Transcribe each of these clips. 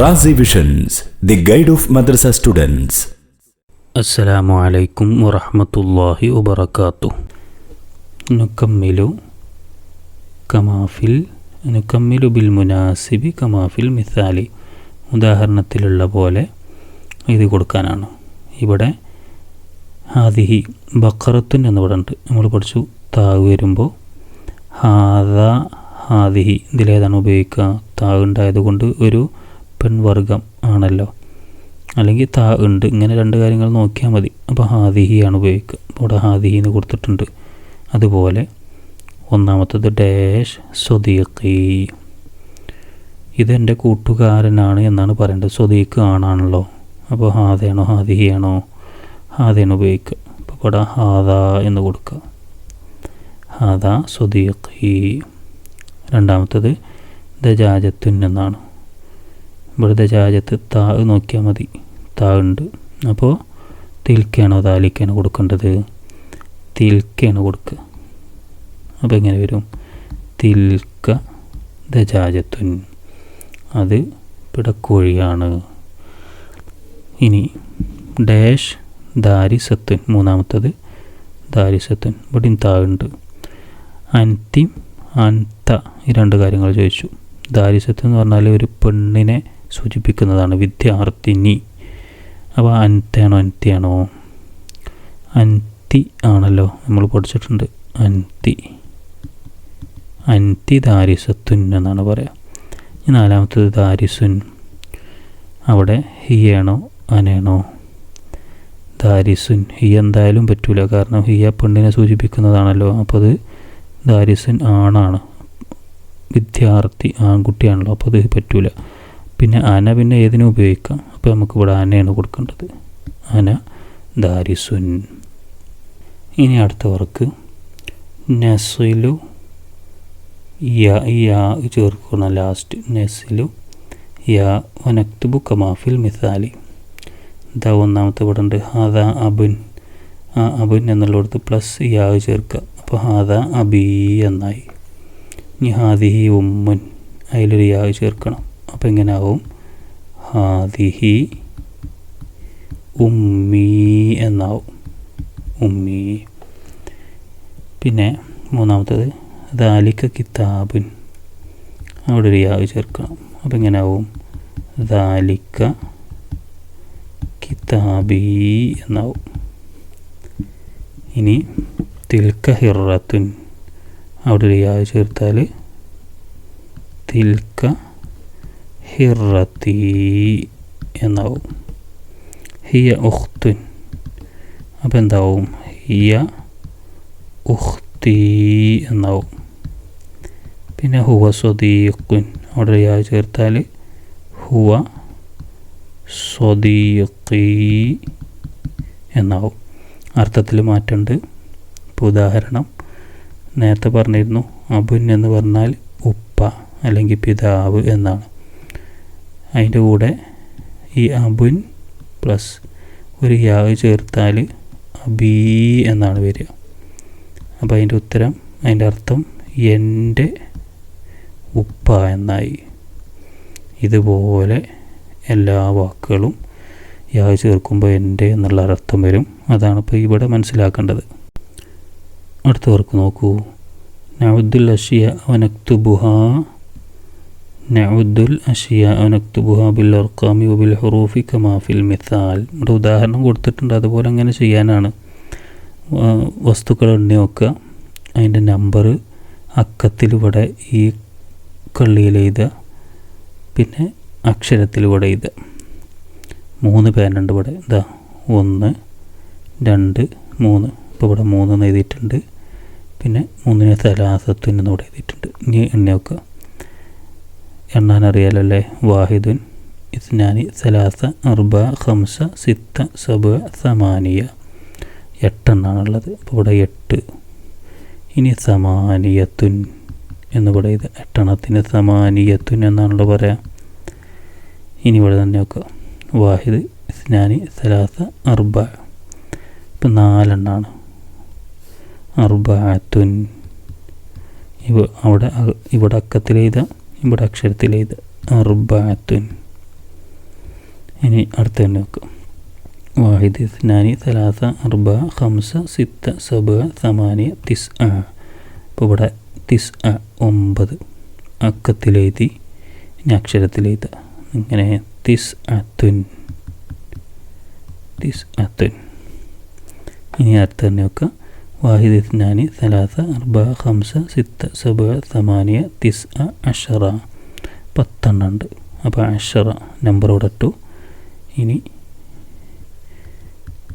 Razi visions the guide of madrasa students അസ്സലാമു അലൈക്കും വറഹമത്തല്ലാഹി വബർക്കാത്തു നുക്കമ്മിലു കമാഫിൽ നുക്കമ്മിലു ബിൽ മുനാസിബി കമാഫിൽ മിസാലി ഉദാഹരണത്തിലുള്ള പോലെ ഇത് കൊടുക്കാനാണ്. ഇവിടെ ഹാദിഹി ബക്കറത്തുൻ എന്ന് പറഞ്ഞിട്ട് നമ്മൾ പഠിച്ചു. താവ് വരുമ്പോൾ ഹാദ ഹാദിഹി ഇതിലേതാണ് ഉപയോഗിക്കുക. താവ് ഉണ്ടായതുകൊണ്ട് ഒരു പെൺവർഗം ആണല്ലോ. അല്ലെങ്കിൽ താ ഉണ്ട്. ഇങ്ങനെ രണ്ട് കാര്യങ്ങൾ നോക്കിയാൽ മതി. അപ്പോൾ ഹാദിഹിയാണ് ഉപയോഗിക്കുക. അപ്പോൾ ഇവിടെ ഹാദിഹി എന്ന് കൊടുത്തിട്ടുണ്ട്. അതുപോലെ ഒന്നാമത്തത് ഡാഷ് സ്വദീഖി. ഇതെന്റെ കൂട്ടുകാരനാണ് എന്നാണ് പറയേണ്ടത്. സ്വദീഖ് ആണാണല്ലോ. അപ്പോൾ ഹാദയാണോ ഹാദിഹിയാണോ? ഹാദയാണ് ഉപയോഗിക്കുക. അപ്പോൾ ഇവിടെ ഹാദ എന്ന് കൊടുക്കുക. ഹാദ സ്വദീഖി. രണ്ടാമത്തത് ദജാജത്തുൻ എന്നാണ്. ഇവിടെ ദജാജത്ത് താ നോക്കിയാൽ മതി. താ ഉണ്ട്. അപ്പോൾ തിൽക്കാണോ താലിക്കാണോ കൊടുക്കേണ്ടത്? തിൽക്കാണ് കൊടുക്കുക അപ്പോൾ എങ്ങനെ വരും? തിൽക്ക ദജാജത്തുൻ അത് പിടക്കോഴിയാണ്. ഇനി ഡാഷ് ദാരിസത്തുൻ. മൂന്നാമത്തത് ദാരിസത്തുൻ. ഇവിടെ താ ഉണ്ട്. അൻതിം അൻത ഈ രണ്ട് കാര്യങ്ങൾ ചോദിച്ചു. ദാരിസത്ത് എന്ന് പറഞ്ഞാൽ ഒരു പെണ്ണിനെ സൂചിപ്പിക്കുന്നതാണ് വിദ്യാർത്ഥിനി. അപ്പോൾ അൻതയാണോ അൻത്തിയാണോ അൻത്തി ആണല്ലോ നമ്മൾ പഠിച്ചിട്ടുണ്ട്. അൻത്തി. അൻത്തി ദാരിസത്തുൻ എന്നാണ് പറയുക നാലാമത്തത് ദാരിസുൻ. അവിടെ ഹിയാണോ അനയാണോ? ദാരിസുൻ. ഹി എന്തായാലും പറ്റൂല. കാരണം ഹിയ പെണ്ണിനെ സൂചിപ്പിക്കുന്നതാണല്ലോ. അപ്പോൾ അത് ദാരിസുൻ ആണാണ്. വിദ്യാർത്ഥി ആൺകുട്ടിയാണല്ലോ. അപ്പോൾ അത് പറ്റൂല. പിന്നെ ആന പിന്നെ ഏതിനും ഉപയോഗിക്കാം. അപ്പോൾ നമുക്ക് ഇവിടെ അനയാണ് കൊടുക്കേണ്ടത്. ആന ദാരിസുൻ. ഇനി അടുത്ത വർക്ക്. നസിലു യാ യാ ചേർക്കണം ലാസ്റ്റ് നസിലു യാ വനക്തുബു കമാഫിൽ മിസാലി. ഇതാ ഒന്നാമത്തെ ഇവിടെ ഉണ്ട്. ഹാദ അബുൻ. ആ അബുൻ എന്നുള്ളിടത്ത് പ്ലസ് യാ ചേർക്കുക. അപ്പോൾ ഹാദ അബി എന്നായി. ഇനി ഹാദിഹി ഉമ്മൻ. അതിലൊരു യാ ചേർക്കണം. അപ്പോൾ ഇങ്ങനെ ആവും ഹാദിഹി ഉമ്മി എന്നാവും. ഉമ്മി. പിന്നെ മൂന്നാമത്തത് ദാലിക്ക കിതാബിൻ. അവിടെ ഒരു യാവ് ചേർക്കണം. അപ്പോൾ ഇങ്ങനെ ആവും ദാലിക്ക കിതാബി എന്നാവും. ഇനി തിൽക്ക ഹിറത്തുൻ. അവിടെ ഒരു യാവ് ചേർത്താൽ തിൽക്ക ഹിറത്തി എന്നാവും. ഹിയ ഉഖ്തുൻ അപ്പോൾ എന്താവും? ഹിയ ഉഖ്തി എന്നാവും. പിന്നെ ഹുവ സ്വദീഖുൻ. അവിടെ യാ ചേർത്താൽ ഹുവ സ്വദീഖി എന്നാവും. അർത്ഥത്തിൽ മാറ്റമുണ്ട് ഇപ്പോൾ ഉദാഹരണം. നേരത്തെ പറഞ്ഞിരുന്നു അബുൻ എന്ന് പറഞ്ഞാൽ ഉപ്പ അല്ലെങ്കിൽ പിതാവ് എന്നാണ്. അതിന്റെ കൂടെ ഈ അബുൻ പ്ലസ് ഒരു യാവ് ചേർത്താൽ അബീ എന്നാണ് വരിക. അപ്പോൾ അതിന്റെ ഉത്തരം അതിന്റെ അർത്ഥം എന്റെ ഉപ്പ എന്നായി. ഇതുപോലെ എല്ലാ വാക്കുകളും യാ ചേർക്കുമ്പോൾ എന്റെ എന്നുള്ള അർത്ഥം വരും. അതാണ് ഇപ്പോൾ ഇവിടെ മനസ്സിലാക്കേണ്ടത്. അടുത്ത വർക്ക് നോക്കൂ. നവദുൽ അഷിയ വനക്തുബുഹ നഉദ്ദുൽ അഷിയ വനക്തുബുഹ ബിൽ അർക്കാമി ബിൽ ഹുറൂഫി കമാഫിൽ മിസാൽ ഇവിടെ ഉദാഹരണം കൊടുത്തിട്ടുണ്ട്. അതുപോലെ അങ്ങനെ ചെയ്യാനാണ്. വസ്തുക്കൾ എണ്ണി അതിന്റെ നമ്പർ അക്കത്തിൽ ഇവിടെ ഈ കള്ളിയിൽ എഴുതുക. പിന്നെ അക്ഷരത്തിൽ ഇവിടെ മൂന്ന് പേനുണ്ട് ഇവിടെ. ഇതാ ഒന്ന് രണ്ട് മൂന്ന്. ഇപ്പോൾ ഇവിടെ മൂന്ന് എഴുതിയിട്ടുണ്ട്. പിന്നെ മൂന്നിന് സലാസത്തുൻ എന്ന് ഇവിടെ എഴുതിയിട്ടുണ്ട്. ഇനി എണ്ണി എണ്ണാൻ അറിയാലല്ലേ വാഹിദുൻ ഇസ്നാനി സലാസ അർബ ഹംസ സിത്ത സബ സമാനിയ. എട്ടെണ്ണാണുള്ളത്. അപ്പോൾ ഇവിടെ എട്ട്. ഇനി സമാനിയത്തുൻ എന്ന് പറയുന്നത് എട്ടെണ്ണത്തിന് സമാനിയത്തുൻ എന്നാണല്ലോ പറയാം. ഇനി ഇവിടെ തന്നെ നോക്കുക വാഹിദ് ഇസ്നാനി സലാസ അർബ. ഇപ്പം നാലെണ്ണാണ്. അർബാത്തുൻ. ഇവ അവിടെ ഇവിടെ അക്കത്തിൽ എഴുതാം ഇവിടെ അക്ഷരത്തിൽ ഇത് അർബാത്തുൻ. ഇനി അടുത്ത തന്നെ നോക്കാം. വാഹിദ് ഇസ്നാനി സലാസ അർബ ഹംസ സിത്ത സബ സമാനിയ തിസ് അ ഇപ്പോൾ ഇവിടെ തിസ് അ ഒമ്പത്. അക്കത്തിലെഴുതി ഇനി അക്ഷരത്തിലെഴുതുക ഇങ്ങനെ തിസ് അത്തുൻ തിസ് അത്തുൻ ഇനി അടുത്ത തന്നെ നോക്കുക വാഹിദ് ഇസ്നാനി സലാസ അർബ ഹംസ സിത്ത സബ സമാനിയ തിസ് അ അഷറ. പത്തെണ്ണം ഉണ്ട് അപ്പോൾ അഷറ നമ്പർ ഇവിടെ ഇട്ടു. ഇനി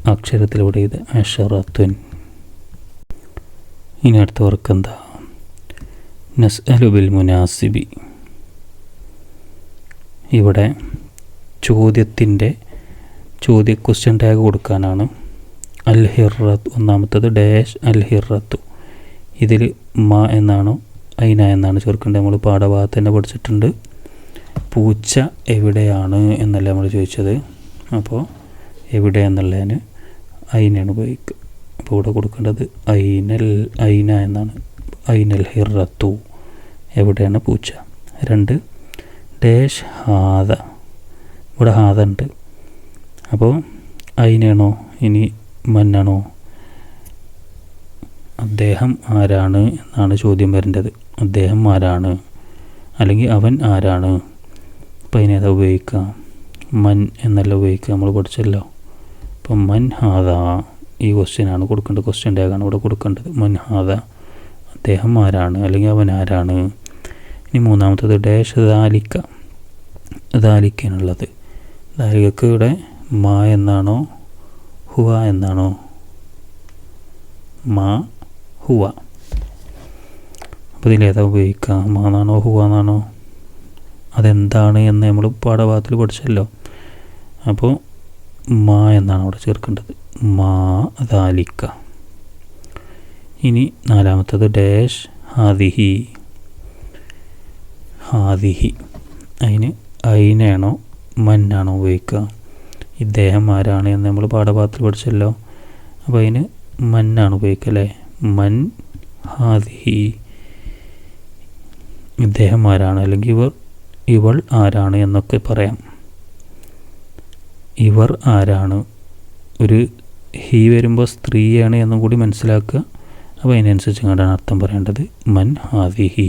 അക്ഷരത്തിലൂടെ ഇത് അഷറത്തുൻ. ഇനി അടുത്ത വർക്ക് എന്താ? നസ് അലുബിൽ മുനാസിബി. ഇവിടെ ചോദ്യത്തിന്റെ ചോദ്യ ക്വസ്റ്റ്യൻ ടാഗ് കൊടുക്കാനാണ് അൽ ഹിറത്ത് ഒന്നാമത്തത് ഡാഷ് അൽ ഹിറത്തു ഇതിൽ മ എന്നാണോ ഐന എന്നാണ് ചേർക്കേണ്ടത്. നമ്മൾ പാഠഭാഗത്ത് തന്നെ പഠിച്ചിട്ടുണ്ട്. പൂച്ച എവിടെയാണ് എന്നല്ല നമ്മൾ ചോദിച്ചത്. അപ്പോൾ എവിടെ എന്നുള്ളതിന് ഐനാണ് ഉപയോഗിക്കുക. അപ്പോൾ ഇവിടെ കൊടുക്കേണ്ടത് ഐനൽ ഐന എന്നാണ്. ഐനൽ ഹിറത്തു. എവിടെയാണ് പൂച്ച? രണ്ട് ഡാഷ് ഹാദ. ഇവിടെ ഹാദ ഉണ്ട്. അപ്പോൾ ഐനാണോ ഇനി മന്നാണോ? അദ്ദേഹം ആരാണ് എന്നാണ് ചോദ്യം വരേണ്ടത്. അദ്ദേഹം ആരാണ്? അല്ലെങ്കിൽ അവൻ ആരാണ്? അപ്പം അതിനേതാ ഉപയോഗിക്കുക? മൻ എന്നല്ല ഉപയോഗിക്കുക നമ്മൾ പഠിച്ചല്ലോ. അപ്പം മൻ ഹാദ ഈ ക്വസ്റ്റ്യനാണ് കൊടുക്കേണ്ടത്. ക്വസ്റ്റ്യൻ ടാഗാണ് ഇവിടെ കൊടുക്കേണ്ടത്. മൻ ഹാദ. അദ്ദേഹം ആരാണ്? അല്ലെങ്കിൽ അവൻ ആരാണ്? ഇനി മൂന്നാമത്തത് ഡാഷ് ദാലിക്ക. ദാലിക്കാനുള്ളത് ദാലികക്ക് ഇവിടെ മാ എന്നാണോ ഹുവ എന്നാണോ? മാ ഹുവ. അപ്പോൾ ഇതിലേതാ ഉപയോഗിക്കുക മാ എന്നാണോ ഹുവ എന്നാണോ? അതെന്താണ് എന്ന് നമ്മൾ പാഠഭാഗത്തിൽ പഠിച്ചല്ലോ. അപ്പോൾ മാ എന്നാണ് അവിടെ ചേർക്കേണ്ടത്. മാ ദാലിക്ക. ഇനി നാലാമത്തത് ഡാഷ് ഹാദിഹി. ഹാദിഹി. അതിന് ഐനാണോ മന്നാണോ ഉപയോഗിക്കുക ഇദ്ദേഹം ആരാണ് എന്ന് നമ്മൾ പാഠഭാഗത്തിൽ പഠിച്ചല്ലോ. അപ്പോൾ അതിന് മന്നാണ് ഉപയോഗിക്കുക അല്ലേ? മൻ ഹാദിഹി ഇദ്ദേഹം ആരാണ്? അല്ലെങ്കിൽ ഇവർ ഇവൾ ആരാണ് എന്നൊക്കെ പറയാം. ഇവർ ആരാണ്? ഒരു ഹി വരുമ്പോൾ സ്ത്രീയാണ് എന്നും കൂടി മനസ്സിലാക്കുക. അപ്പോൾ അതിനനുസരിച്ച് കണ്ടാണ് അർത്ഥം പറയേണ്ടത്? മൻ ഹാദിഹി